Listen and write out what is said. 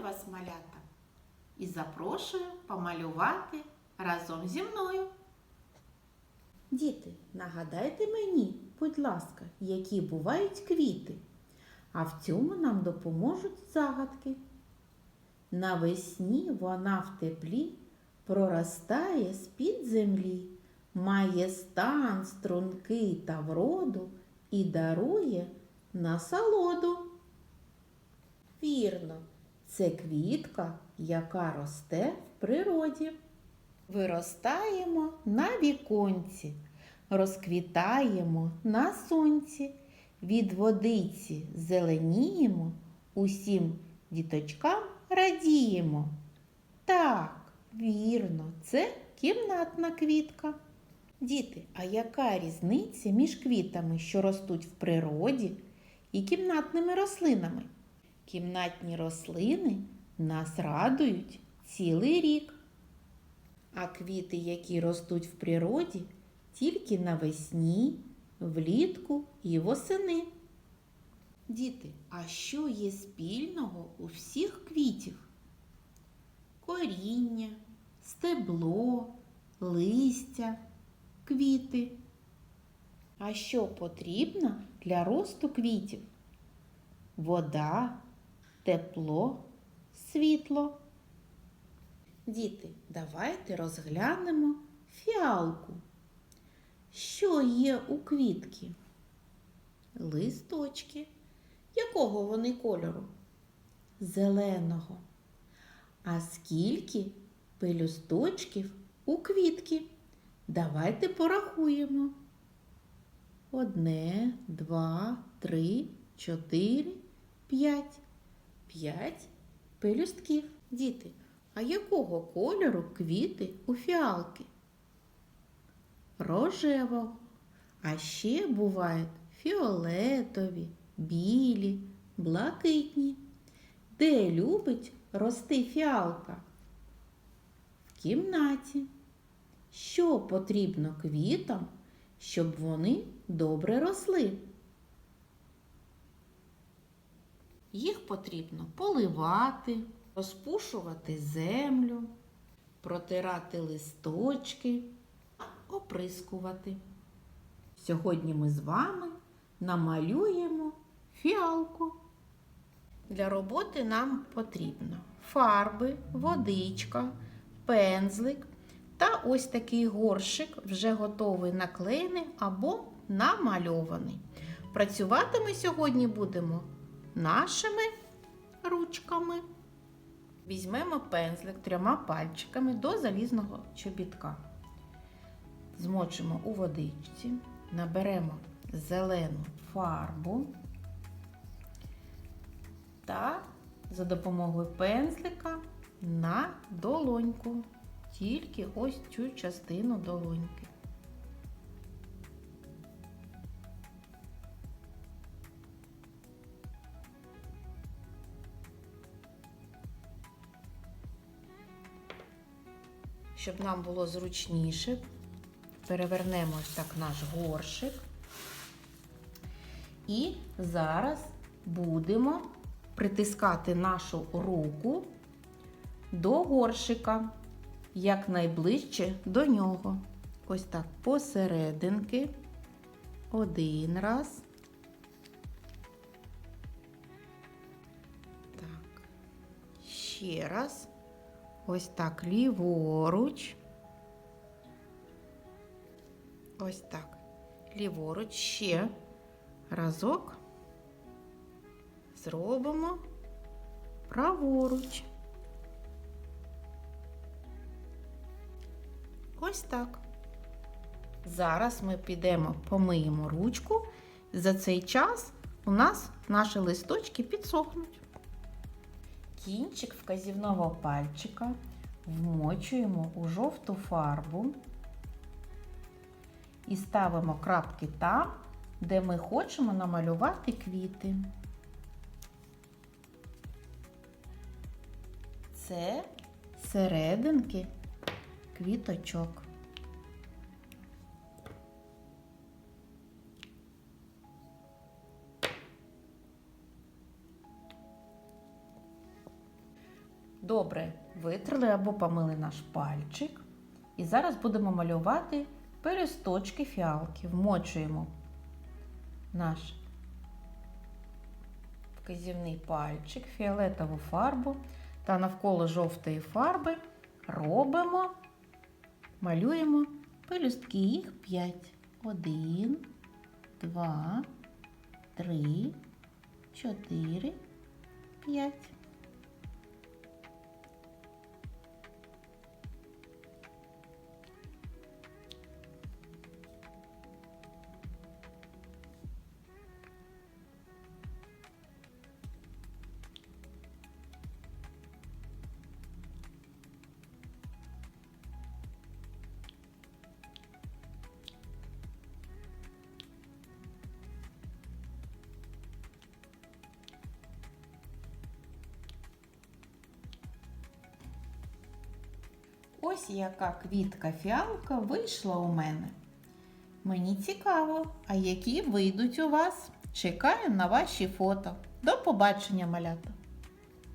Вітаю вас, малята, і запрошую помалювати разом зі мною. Діти, нагадайте мені, будь ласка, які бувають квіти, а в цьому нам допоможуть загадки. Навесні вона в теплі проростає з-під землі, має стан стрункий та вроду і дарує насолоду. Вірно, це квітка, яка росте в природі. Виростаємо на віконці, розквітаємо на сонці, від водиці зеленіємо, усім діточкам радіємо. Так, вірно, це кімнатна квітка. Діти, а яка різниця між квітами, що ростуть в природі, і кімнатними рослинами? Кімнатні рослини нас радують цілий рік. А квіти, які ростуть в природі, тільки навесні, влітку і восени. Діти, а що є спільного у всіх квітів? Коріння, стебло, листя, квіти. А що потрібно для росту квітів? Вода, тепло, світло. Діти, давайте розглянемо фіалку. Що є у квітки? Листочки. Якого вони кольору? Зеленого. А скільки пелюсточків у квітки? Давайте порахуємо. Одне, два, три, чотири, п'ять. П'ять пелюстків. Діти, а якого кольору квіти у фіалки? Рожевого. А ще бувають фіолетові, білі, блакитні. Де любить рости фіалка? В кімнаті. Що потрібно квітам, щоб вони добре росли? Їх потрібно поливати, розпушувати землю, протирати листочки, оприскувати. Сьогодні ми з вами намалюємо фіалку. Для роботи нам потрібно фарби, водичка, пензлик та ось такий горшик, вже готовий наклеєний або намальований. Працювати ми сьогодні будемо нашими ручками. Візьмемо пензлик трьома пальчиками до залізного чобітка. Змочимо у водичці, наберемо зелену фарбу та за допомогою пензлика на долоньку, тільки ось цю частину долоньки. Щоб нам було зручніше, перевернемо ось так наш горшик. І зараз будемо притискати нашу руку до горшика, якнайближче до нього. Ось так посерединки. Один раз. Так. Ще раз. Ось так ліворуч. Ось так. Ліворуч ще разок. Зробимо праворуч. Ось так. Зараз ми підемо помиємо ручку. За цей час у нас наші листочки підсохнуть. Кінчик вказівного пальчика вмочуємо у жовту фарбу і ставимо крапки там, де ми хочемо намалювати квіти. Це серединки квіточок. Добре, витерли або помили наш пальчик. І зараз будемо малювати пелюсточки фіалки. Вмочуємо наш вказівний пальчик, фіолетову фарбу та навколо жовтої фарби робимо, малюємо пелюстки. Їх 5. Один, два, три, чотири, п'ять. Ось яка квітка фіалка вийшла у мене. Мені цікаво, а які вийдуть у вас? Чекаю на ваші фото. До побачення, малята!